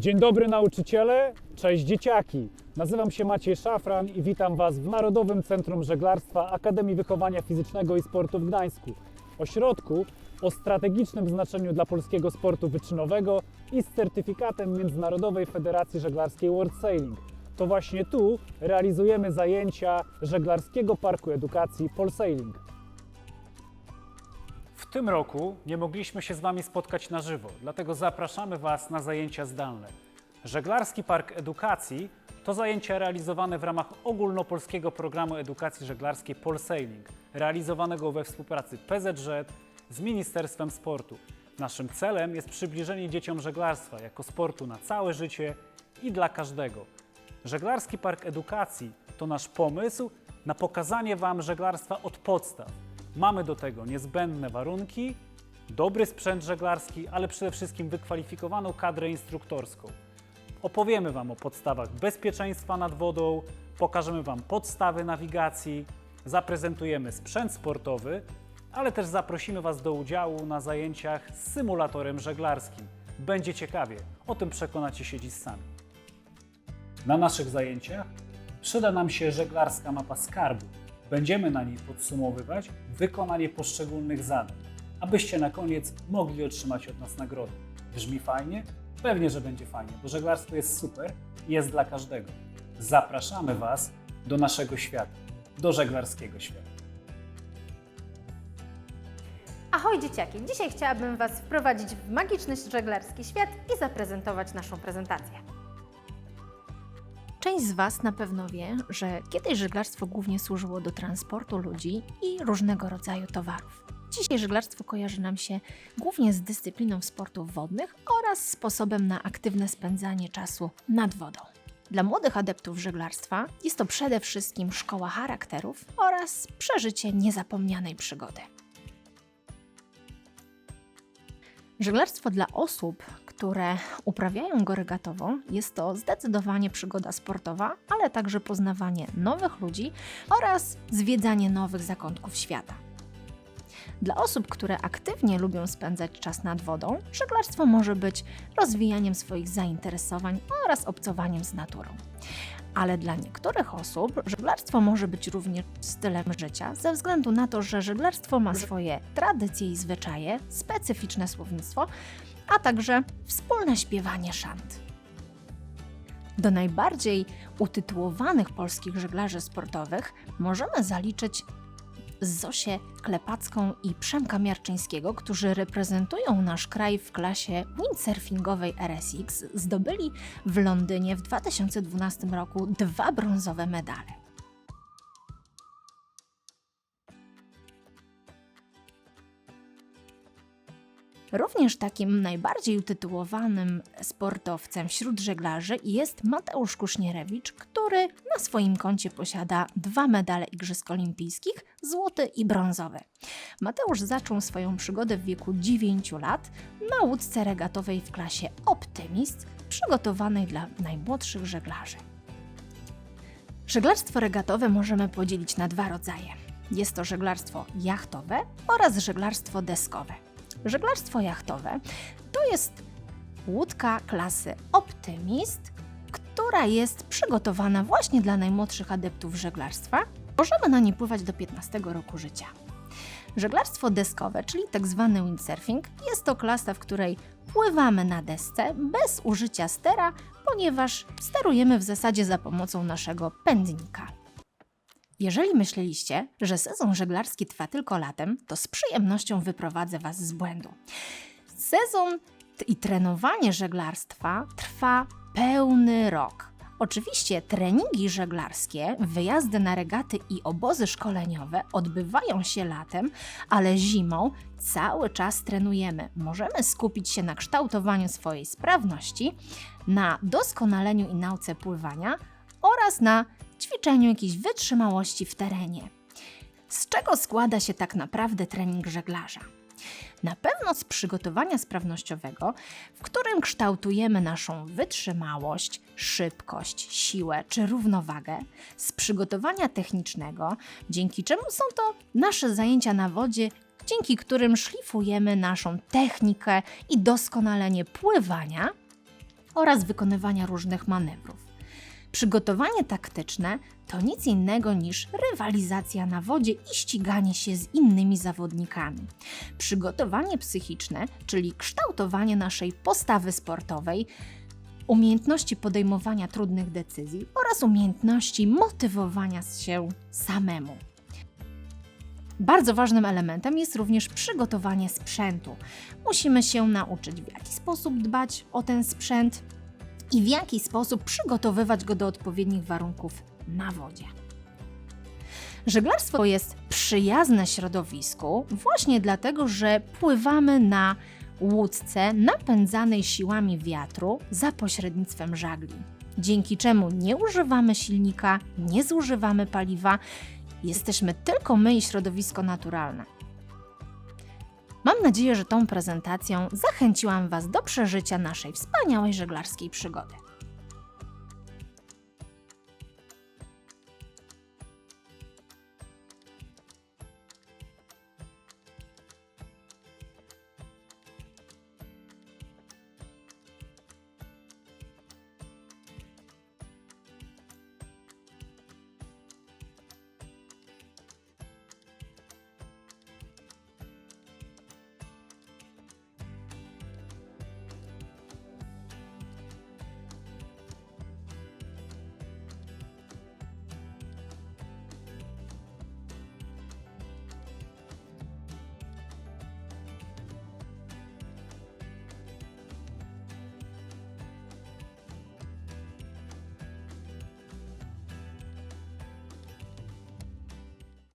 Dzień dobry nauczyciele, cześć dzieciaki. Nazywam się Maciej Szafran i witam Was w Narodowym Centrum Żeglarstwa Akademii Wychowania Fizycznego i Sportu w Gdańsku. Ośrodku o strategicznym znaczeniu dla polskiego sportu wyczynowego i z certyfikatem Międzynarodowej Federacji Żeglarskiej World Sailing. To właśnie tu realizujemy zajęcia Żeglarskiego Parku Edukacji Polsailing. Tym roku nie mogliśmy się z Wami spotkać na żywo, dlatego zapraszamy Was na zajęcia zdalne. Żeglarski Park Edukacji to zajęcia realizowane w ramach ogólnopolskiego programu edukacji żeglarskiej Polsailing, realizowanego we współpracy PZŻ z Ministerstwem Sportu. Naszym celem jest przybliżenie dzieciom żeglarstwa jako sportu na całe życie i dla każdego. Żeglarski Park Edukacji to nasz pomysł na pokazanie Wam żeglarstwa od podstaw. Mamy do tego niezbędne warunki, dobry sprzęt żeglarski, ale przede wszystkim wykwalifikowaną kadrę instruktorską. Opowiemy Wam o podstawach bezpieczeństwa nad wodą, pokażemy Wam podstawy nawigacji, zaprezentujemy sprzęt sportowy, ale też zaprosimy Was do udziału na zajęciach z symulatorem żeglarskim. Będzie ciekawie, o tym przekonacie się dziś sami. Na naszych zajęciach przyda nam się żeglarska mapa skarbu. Będziemy na niej podsumowywać wykonanie poszczególnych zadań, abyście na koniec mogli otrzymać od nas nagrodę. Brzmi fajnie? Pewnie, że będzie fajnie, bo żeglarstwo jest super i jest dla każdego. Zapraszamy Was do naszego świata, do żeglarskiego świata. Ahoj dzieciaki! Dzisiaj chciałabym Was wprowadzić w magiczny żeglarski świat i zaprezentować naszą prezentację. Część z Was na pewno wie, że kiedyś żeglarstwo głównie służyło do transportu ludzi i różnego rodzaju towarów. Dzisiaj żeglarstwo kojarzy nam się głównie z dyscypliną sportów wodnych oraz sposobem na aktywne spędzanie czasu nad wodą. Dla młodych adeptów żeglarstwa jest to przede wszystkim szkoła charakterów oraz przeżycie niezapomnianej przygody. Żeglarstwo dla osób, które uprawiają go regatowo, jest to zdecydowanie przygoda sportowa, ale także poznawanie nowych ludzi oraz zwiedzanie nowych zakątków świata. Dla osób, które aktywnie lubią spędzać czas nad wodą, żeglarstwo może być rozwijaniem swoich zainteresowań oraz obcowaniem z naturą. Ale dla niektórych osób żeglarstwo może być również stylem życia, ze względu na to, że żeglarstwo ma swoje tradycje i zwyczaje, specyficzne słownictwo, a także wspólne śpiewanie szant. Do najbardziej utytułowanych polskich żeglarzy sportowych możemy zaliczyć Zosię Klepacką i Przemka Miarczyńskiego, którzy reprezentują nasz kraj w klasie windsurfingowej RSX, zdobyli w Londynie w 2012 roku dwa brązowe medale. Również takim najbardziej utytułowanym sportowcem wśród żeglarzy jest Mateusz Kusznierewicz, który na swoim koncie posiada dwa medale Igrzysk Olimpijskich, złoty i brązowy. Mateusz zaczął swoją przygodę w wieku 9 lat na łódce regatowej w klasie Optymist, przygotowanej dla najmłodszych żeglarzy. Żeglarstwo regatowe możemy podzielić na dwa rodzaje. Jest to żeglarstwo jachtowe oraz żeglarstwo deskowe. Żeglarstwo jachtowe to jest łódka klasy Optymist, która jest przygotowana właśnie dla najmłodszych adeptów żeglarstwa. Możemy na niej pływać do 15 roku życia. Żeglarstwo deskowe, czyli tak zwany windsurfing, jest to klasa, w której pływamy na desce bez użycia stera, ponieważ sterujemy w zasadzie za pomocą naszego pędnika. Jeżeli myśleliście, że sezon żeglarski trwa tylko latem, to z przyjemnością wyprowadzę Was z błędu. Sezon i trenowanie żeglarstwa trwa pełny rok. Oczywiście treningi żeglarskie, wyjazdy na regaty i obozy szkoleniowe odbywają się latem, ale zimą cały czas trenujemy. Możemy skupić się na kształtowaniu swojej sprawności, na doskonaleniu i nauce pływania oraz na ćwiczeniu jakiejś wytrzymałości w terenie. Z czego składa się tak naprawdę trening żeglarza? Na pewno z przygotowania sprawnościowego, w którym kształtujemy naszą wytrzymałość, szybkość, siłę czy równowagę, z przygotowania technicznego, dzięki czemu są to nasze zajęcia na wodzie, dzięki którym szlifujemy naszą technikę i doskonalenie pływania oraz wykonywania różnych manewrów. Przygotowanie taktyczne to nic innego niż rywalizacja na wodzie i ściganie się z innymi zawodnikami. Przygotowanie psychiczne, czyli kształtowanie naszej postawy sportowej, umiejętności podejmowania trudnych decyzji oraz umiejętności motywowania się samemu. Bardzo ważnym elementem jest również przygotowanie sprzętu. Musimy się nauczyć, w jaki sposób dbać o ten sprzęt i w jaki sposób przygotowywać go do odpowiednich warunków na wodzie. Żeglarstwo jest przyjazne środowisku właśnie dlatego, że pływamy na łódce napędzanej siłami wiatru za pośrednictwem żagli, dzięki czemu nie używamy silnika, nie zużywamy paliwa, jesteśmy tylko my i środowisko naturalne. Mam nadzieję, że tą prezentacją zachęciłam Was do przeżycia naszej wspaniałej żeglarskiej przygody.